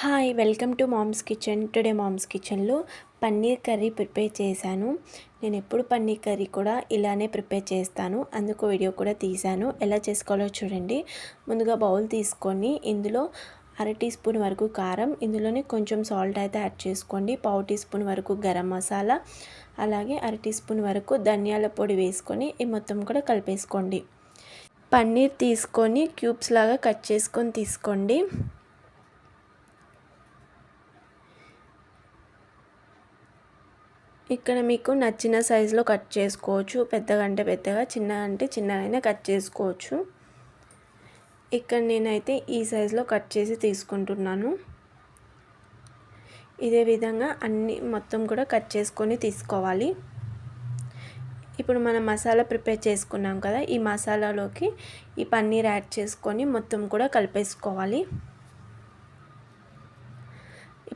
Hi welcome to mom's kitchen. Today mom's కిచెన్లో paneer curry prepare చేశాను. నేను ఎప్పుడు పన్నీర్ కర్రీ కూడా ఇలానే ప్రిపేర్ చేస్తాను. అందుకు వీడియో కూడా తీశాను. ఎలా చేసుకోవాలో చూడండి. ముందుగా బౌల్ తీసుకొని ఇందులో అర టీ స్పూన్ వరకు కారం ఇందులోనే కొంచెం సాల్ట్ అయితే యాడ్ చేసుకోండి. పావు టీ స్పూన్ వరకు గరం మసాలా అలాగే అర టీ స్పూన్ వరకు ధనియాల పొడి వేసుకొని ఈ మొత్తం కూడా కలిపేసుకోండి. పన్నీర్ తీసుకొని క్యూబ్స్ లాగా కట్ చేసుకొని తీసుకోండి. ఇక్కడ మీకు నచ్చిన సైజులో కట్ చేసుకోవచ్చు. పెద్దగా అంటే పెద్దగా చిన్నగా అంటే చిన్నగా కట్ చేసుకోవచ్చు. ఇక్కడ నేనైతే ఈ సైజులో కట్ చేసి తీసుకుంటున్నాను. ఇదే విధంగా అన్ని మొత్తం కూడా కట్ చేసుకొని తీసుకోవాలి. ఇప్పుడు మనం మసాలా ప్రిపేర్ చేసుకున్నాం కదా ఈ మసాలాలోకి ఈ పన్నీర్ యాడ్ చేసుకొని మొత్తం కూడా కలిపేసుకోవాలి.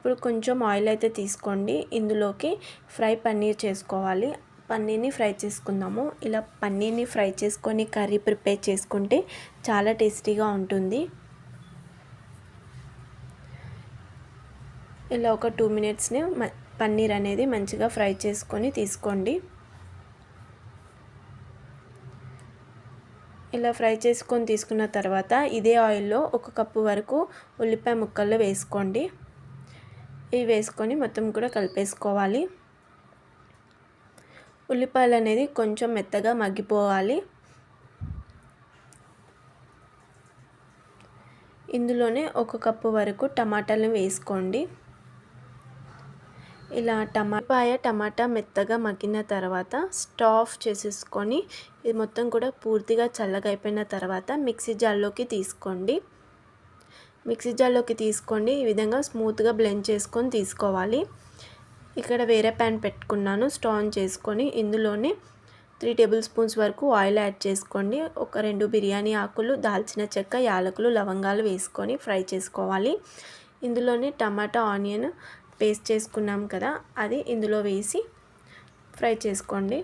ఇప్పుడు కొంచెం ఆయిల్ అయితే తీసుకోండి. ఇందులోకి ఫ్రై పన్నీర్ చేసుకోవాలి. పన్నీర్ని ఫ్రై చేసుకుందాము. ఇలా పన్నీర్ని ఫ్రై చేసుకొని కర్రీ ప్రిపేర్ చేసుకుంటే చాలా టేస్టీగా ఉంటుంది. ఇలా ఒక టూ మినిట్స్ని పన్నీర్ అనేది మంచిగా ఫ్రై చేసుకొని తీసుకోండి. ఇలా ఫ్రై చేసుకొని తీసుకున్న తర్వాత ఇదే ఆయిల్లో ఒక కప్పు వరకు ఉల్లిపాయ ముక్కలు వేసుకోండి. ఇవి వేసుకొని మొత్తం కూడా కలిపేసుకోవాలి. ఉల్లిపాయలు అనేది కొంచెం మెత్తగా మగ్గిపోవాలి. ఇందులోనే ఒక కప్పు వరకు టమాటాలను వేసుకోండి. ఇలా టమాటాయ టమాటా మెత్తగా మగ్గిన తర్వాత స్టాఫ్ చేసేసుకొని ఇది మొత్తం కూడా పూర్తిగా చల్లగా అయిపోయిన తర్వాత మిక్సీ జార్లోకి తీసుకోండి. మిక్సీ జార్లోకి తీసుకోండి. ఈ విధంగా స్మూత్గా బ్లెండ్ చేసుకొని తీసుకోవాలి. ఇక్కడ వేరే ప్యాన్ పెట్టుకున్నాను. స్టవ్ చేసుకొని ఇందులోనే త్రీ టేబుల్ స్పూన్స్ వరకు ఆయిల్ యాడ్ చేసుకోండి. ఒక రెండు బిర్యానీ ఆకులు దాల్చిన చెక్క యాలకులు లవంగాలు వేసుకొని ఫ్రై చేసుకోవాలి. ఇందులోనే టమాటా ఆనియన్ పేస్ట్ చేసుకున్నాం కదా అది ఇందులో వేసి ఫ్రై చేసుకోండి.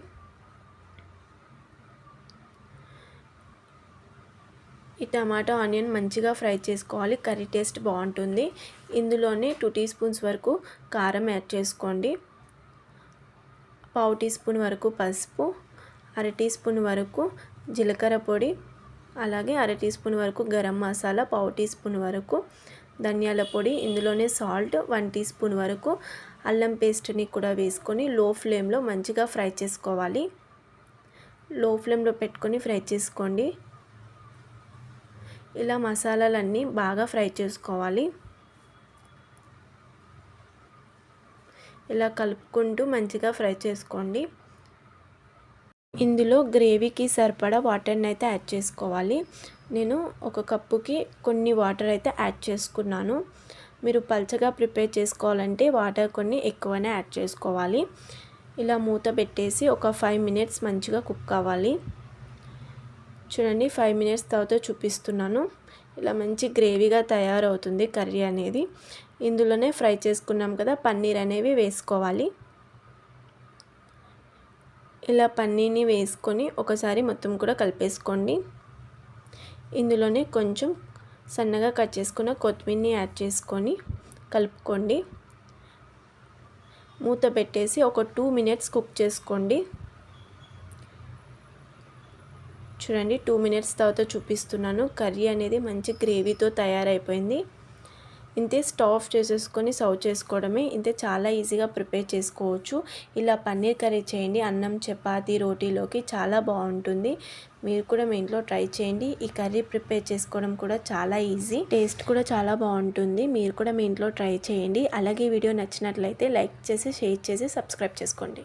ఈ టమాటో ఆనియన్ మంచిగా ఫ్రై చేసుకోవాలి. కర్రీ టేస్ట్ బాగుంటుంది. ఇందులోనే టూ టీ స్పూన్స్ వరకు కారం యాడ్ చేసుకోండి. పావు టీ స్పూన్ వరకు పసుపు అర టీ స్పూన్ వరకు జీలకర్ర పొడి అలాగే అర టీ స్పూన్ వరకు గరం మసాలా పావు టీ స్పూన్ వరకు ధనియాల పొడి ఇందులోనే సాల్ట్ వన్ టీ స్పూన్ వరకు అల్లం పేస్ట్ని కూడా వేసుకొని లో ఫ్లేమ్లో మంచిగా ఫ్రై చేసుకోవాలి. లో ఫ్లేమ్లో పెట్టుకొని ఫ్రై చేసుకోండి. ఇలా మసాలాలన్నీ బాగా ఫ్రై చేసుకోవాలి. ఇలా కలుపుకుంటూ మంచిగా ఫ్రై చేసుకోండి. ఇందులో గ్రేవీకి సరిపడా వాటర్ని అయితే యాడ్ చేసుకోవాలి. నేను ఒక కప్పుకి కొన్ని వాటర్ అయితే యాడ్ చేసుకున్నాను. మీరు పల్చగా ప్రిపేర్ చేసుకోవాలంటే వాటర్ కొన్ని ఎక్కువనే యాడ్ చేసుకోవాలి. ఇలా మూత పెట్టేసి ఒక ఫైవ్ మినిట్స్ మంచిగా కుక్ కావాలి చూడండి ఫైవ్ మినిట్స్ తర్వాత చూపిస్తున్నాను. ఇలా మంచి గ్రేవీగా తయారవుతుంది కర్రీ అనేది. ఇందులోనే ఫ్రై చేసుకున్నాం కదా పన్నీర్ అనేవి వేసుకోవాలి. ఇలా పన్నీర్ని వేసుకొని ఒకసారి మొత్తం కూడా కలిపేసుకోండి. ఇందులోనే కొంచెం సన్నగా కట్ చేసుకున్న కొత్తిమీరని యాడ్ చేసుకొని కలుపుకోండి. మూత పెట్టేసి ఒక టూ మినిట్స్ కుక్ చేసుకోండి. చూడండి టూ మినిట్స్ తర్వాత చూపిస్తున్నాను. కర్రీ అనేది మంచి గ్రేవీతో తయారైపోయింది. ఇంతే స్టవ్ చేసేసుకొని సర్వ్ చేసుకోవడమే. ఇంతే చాలా ఈజీగా ప్రిపేర్ చేసుకోవచ్చు. ఇలా పన్నీర్ కర్రీ చేయండి అన్నం చపాతి రోటీలోకి చాలా బాగుంటుంది. మీరు కూడా మీ ఇంట్లో ట్రై చేయండి. ఈ కర్రీ ప్రిపేర్ చేసుకోవడం కూడా చాలా ఈజీ. టేస్ట్ కూడా చాలా బాగుంటుంది. మీరు కూడా మీ ఇంట్లో ట్రై చేయండి. అలాగే వీడియో నచ్చినట్లయితే లైక్ చేసి షేర్ చేసి సబ్స్క్రైబ్ చేసుకోండి.